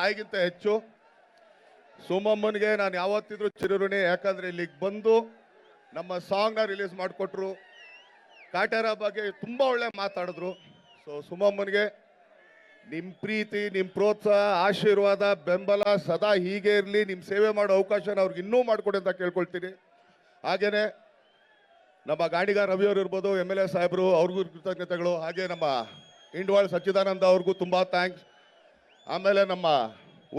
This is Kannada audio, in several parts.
ತಾಯಿಗಿಂತ ಹೆಚ್ಚು ಸುಮಮ್ಮನಿಗೆ ನಾನು ಯಾವತ್ತಿದ್ರು ಚಿರಋಣಿ, ಯಾಕಂದ್ರೆ ಇಲ್ಲಿಗೆ ಬಂದು ನಮ್ಮ ಸಾಂಗ್ನ ರಿಲೀಸ್ ಮಾಡಿಕೊಟ್ರು. ಕಾಟ್ಯಾರ ಬಗ್ಗೆ ತುಂಬ ಒಳ್ಳೆ ಮಾತಾಡಿದ್ರು. ಸೊ ಸುಮಮ್ಮನಿಗೆ ನಿಮ್ಮ ಪ್ರೀತಿ ನಿಮ್ಮ ಪ್ರೋತ್ಸಾಹ, ಆಶೀರ್ವಾದ, ಬೆಂಬಲ ಸದಾ ಹೀಗೆ ಇರಲಿ. ನಿಮ್ಮ ಸೇವೆ ಮಾಡೋ ಅವಕಾಶನ ಅವ್ರಿಗೆ ಇನ್ನೂ ಮಾಡಿಕೊಡಿ ಅಂತ ಕೇಳ್ಕೊಳ್ತೀನಿ. ಹಾಗೆಯೇ ನಮ್ಮ ಗಾಣಿಗ ರವಿಯವರು ಇರ್ಬೋದು, ಎಂ ಎಲ್ ಎ ಸಾಹೇಬರು, ಅವ್ರಿಗೂ ಕೃತಜ್ಞತೆಗಳು. ಹಾಗೆ ನಮ್ಮ ಇಂಡ್ವಾಳ್ ಸಚ್ಚಿದಾನಂದ ಅವ್ರಿಗೂ ತುಂಬ ಥ್ಯಾಂಕ್ಸ್ ಆಮೇಲೆ ನಮ್ಮ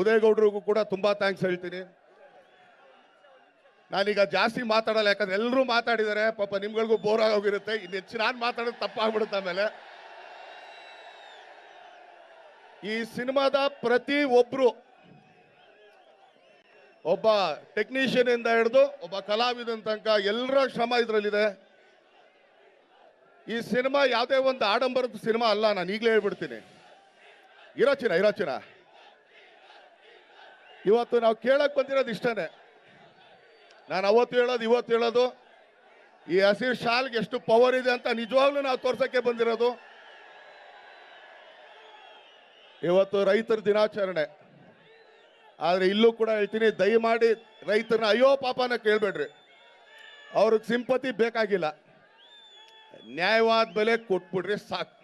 ಉದಯಗೌಡ್ರಿಗೂ ಕೂಡ ತುಂಬ ಥ್ಯಾಂಕ್ಸ್ ಹೇಳ್ತೀನಿ. ನಾನೀಗ ಜಾಸ್ತಿ ಮಾತಾಡಲ್ಲ, ಯಾಕಂದ್ರೆ ಎಲ್ಲರೂ ಮಾತಾಡಿದ್ದಾರೆ ಪಾಪ ನಿಮ್ಗಳಿಗೂ ಬೋರ್ ಆಗೋಗಿರುತ್ತೆ. ಇನ್ನು ಹೆಚ್ಚು ನಾನು ಮಾತಾಡೋದು ತಪ್ಪಾಗ್ಬಿಡುತ್ತೆ ಆಮೇಲೆ. ಈ ಸಿನಿಮಾದ ಪ್ರತಿ ಒಬ್ರು, ಒಬ್ಬ ಟೆಕ್ನಿಷಿಯನ್ ಇಂದ ಹಿಡಿದು ಒಬ್ಬ ಕಲಾವಿದನ ತನಕ ಎಲ್ಲರ ಶ್ರಮ ಇದರಲ್ಲಿದೆ. ಈ ಸಿನಿಮಾ ಯಾವುದೇ ಒಂದು ಆಡಂಬರದ ಸಿನಿಮಾ ಅಲ್ಲ, ನಾನು ಈಗಲೇ ಹೇಳ್ಬಿಡ್ತೀನಿ. ಇರೋ ಇರೋಚಿನ. ಇರೋ ಚಿನ್ನ ಇವತ್ತು ನಾವು ಕೇಳಕ್ ಬಂದಿರೋದು ಇಷ್ಟನೇ. ನಾನು ಅವತ್ತು ಹೇಳೋದು, ಇವತ್ತು ಹೇಳೋದು, ಈ ಹಸಿರು ಶಾಲ್ಗೆ ಎಷ್ಟು ಪವರ್ ಇದೆ ಅಂತ ನಿಜವಾಗ್ಲೂ ನಾವು ತೋರ್ಸಕ್ಕೆ ಬಂದಿರೋದು. ಇವತ್ತು ರೈತರ ದಿನಾಚರಣೆ. ಆದರೆ ಇಲ್ಲೂ ಕೂಡ ಹೇಳ್ತೀನಿ, ದಯಮಾಡಿ ರೈತರನ್ನ, ಅಯ್ಯೋ ಪಾಪನ ಕೇಳ್ಬೇಡ್ರಿ. ಅವ್ರಿಗೆ ಸಿಂಪತಿ ಬೇಕಾಗಿಲ್ಲ. ನ್ಯಾಯವಾದ ಬೆಲೆ ಕೊಟ್ಬಿಡ್ರಿ ಸಾಕು.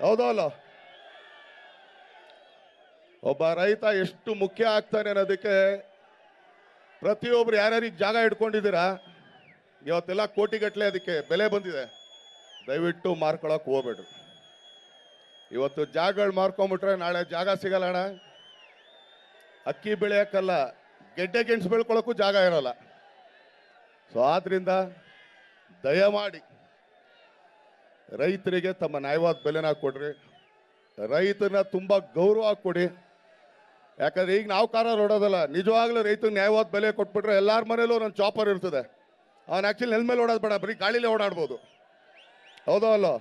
ಹೌದೋ ಅಲ್ಲ? ಒಬ್ಬ ರೈತ ಎಷ್ಟು ಮುಖ್ಯ ಆಗ್ತಾನೆ ಅನ್ನೋದಕ್ಕೆ ಪ್ರತಿಯೊಬ್ರು ಯಾರ್ಯಾರಿಗೆ ಜಾಗ ಇಟ್ಕೊಂಡಿದ್ದೀರಾ? ಇವತ್ತೆಲ್ಲ ಕೋಟಿಗಟ್ಟಲೆ ಅದಕ್ಕೆ ಬೆಲೆ ಬಂದಿದೆ. ದಯವಿಟ್ಟು ಮಾರ್ಕೊಳಕ್ ಹೋಗ್ಬೇಡ್ರಿ. ಇವತ್ತು ಜಾಗಗಳು ಮಾರ್ಕೊಂಬಿಟ್ರೆ ನಾಳೆ ಜಾಗ ಸಿಗಲ್ಲ ಅಣ್ಣ. ಅಕ್ಕಿ ಬೆಳೆಯೋಕ್ಕಲ್ಲ, ಗೆಡ್ಡೆ ಗೆಣಸು ಬೆಳ್ಕೊಳಕ್ಕೂ ಜಾಗ ಇರಲ್ಲ. ಸೊ ಆದ್ರಿಂದ ದಯಮಾಡಿ ರೈತರಿಗೆ ತಮ್ಮ ನ್ಯಾಯವಾದ ಬೆಲೆನ ಕೊಡ್ರಿ. ರೈತನ ತುಂಬ ಗೌರವ ಕೊಡಿ. ಯಾಕಂದ್ರೆ ಈಗ ನಾವು ಕಾರ ಓಡೋದಲ್ಲ ನಿಜವಾಗ್ಲೂ ರೈತರು ನ್ಯಾಯವಾದ ಬೆಲೆ ಕೊಟ್ಬಿಟ್ರೆ ಎಲ್ಲಾರ ಮನೇಲೂ ಒಂದು ಚಾಪರ್ ಇರ್ತದೆ. ಅವ್ನು ಆ್ಯಕ್ಚುಲಿ ನೆಲ ಮೇಲೆ ಓಡೋದು ಬೇಡ, ಬರೀ ಗಾಳಿಲೇ ಓಡಾಡ್ಬೋದು. ಹೌದಾ ಅಲ್ಲೋ?